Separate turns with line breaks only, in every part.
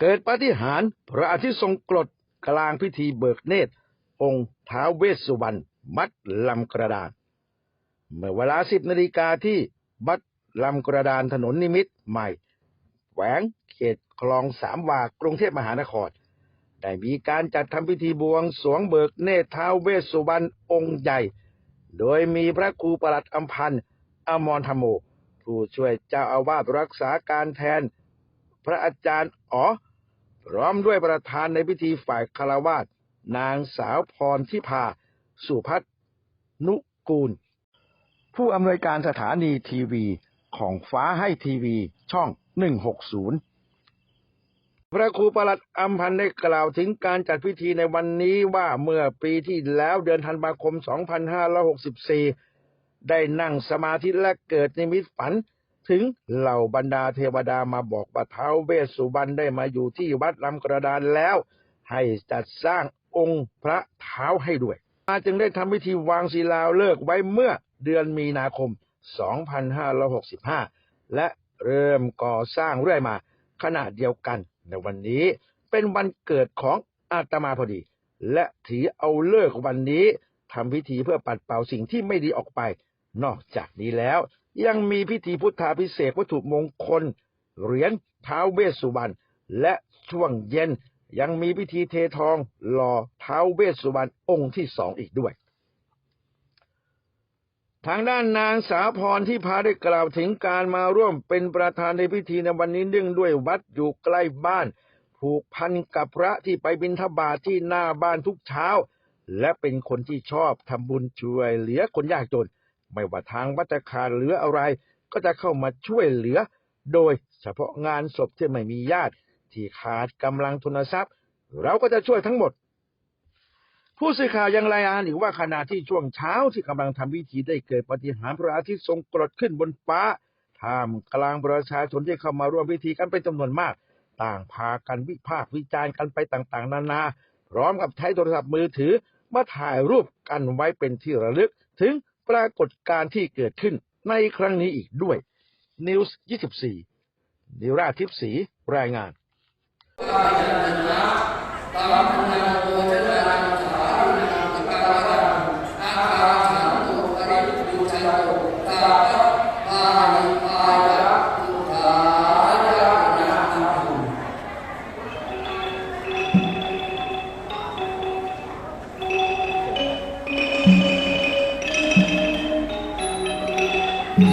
เกิดปาฏิหาริย์พระอาทิตย์ทรงกรดกลางพิธีเบิกเนตร องค์ท้าเวสสุวรรณมัดลำกระดาน เมื่อเวลาสิบนาฬิกาที่บัดลำกระดานถนนนิมิตใหม่แขวงเขตคลองสามวากรุงเทพมหานคร ได้มีการจัดทำพิธีบวงสรวงเบิกเนตรท้าเวสสุวรรณองค์ใหญ่ โดยมีพระครูประหลัดอัมพันธ์อมรธรรมโม ผู้ช่วยเจ้าอาวาสรักษาการแทน พระอาจารย์อ๋อ พร้อมด้วยประธานในพิธีฝ่ายคารวาสนางสาวพรทิพา สุพัฒนุกูล ผู้อำนวยการสถานีทีวีของฟ้าให้ทีวีช่อง 160 พระครูประหลัดอัมพันธ์ได้กล่าวถึงการจัดพิธีในวันนี้ว่าเมื่อปีที่แล้วเดือนธันวาคม 2564 ได้นั่งสมาธิและเกิดนิมิตฝัน ถึงเหล่าบรรดาเทวดามาบอกว่าท้าวเวสสุวรรณได้มาอยู่ที่วัดลำกระดานแล้ว ให้จัดสร้างองค์พระเท้าให้ด้วยมาจึงได้ทำพิธีวางศิลาฤกษ์ไว้เมื่อเดือนมีนาคม 2565 และเริ่มก่อสร้างเรื่อยมา ขณะเดียวกัน ในวันนี้เป็นวันเกิดของอาตมาพอดี และถือเอาเลิกวันนี้ทำพิธีเพื่อปัดเป่าสิ่งที่ไม่ดีออกไป นอกจากนี้แล้ว ยังมีพิธีพุทธาพิเศษวัตถุมงคล เหรียญท้าวเวสสุวรรณและช่วงเย็นยังมีพิธีเททองหล่อท้าวเวสสุวรรณองค์ที่สองอีกด้วย ทางด้านนางสาวพรที่พาได้กล่าวถึงการมาร่วมเป็นประธานในพิธีในวันนี้เนื่องด้วยวัดอยู่ใกล้บ้าน ผูกพันกับพระที่ไปบิณฑบาตที่หน้าบ้านทุกเช้า และเป็นคนที่ชอบทำบุญช่วยเหลือคนยากจน ไม่ว่าทางวัตคารหลืออะไร ก็จะเข้ามาช่วยเหลือ โดยเฉพาะงานศพที่ไม่มีญาติ ที่ขาดกำลังทุนทรัพย์ เราก็จะช่วยทั้งหมด ผู้สื่อข่าวยังรายงานอีกว่าขณะที่ช่วงเช้าที่กำลังทำพิธีได้เกิดปฏิหารพระอาทิตย์ทรงกรดขึ้นบนฟ้าท่ามกลางประชาชนที่เข้ามาร่วมพิธีกันเป็นจำนวนมาก ต่างพากันวิพากษ์วิจารณ์กันไปต่างๆ นานา พร้อมกับใช้โทรศัพท์มือถือมาถ่ายรูปกันไว้เป็นที่ระลึกถึง ปรากฏการณ์ที่เกิดขึ้นในครั้งนี้อีกด้วย News 24 นิราทิพสีรายงาน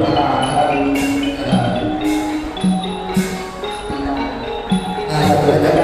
Thank you.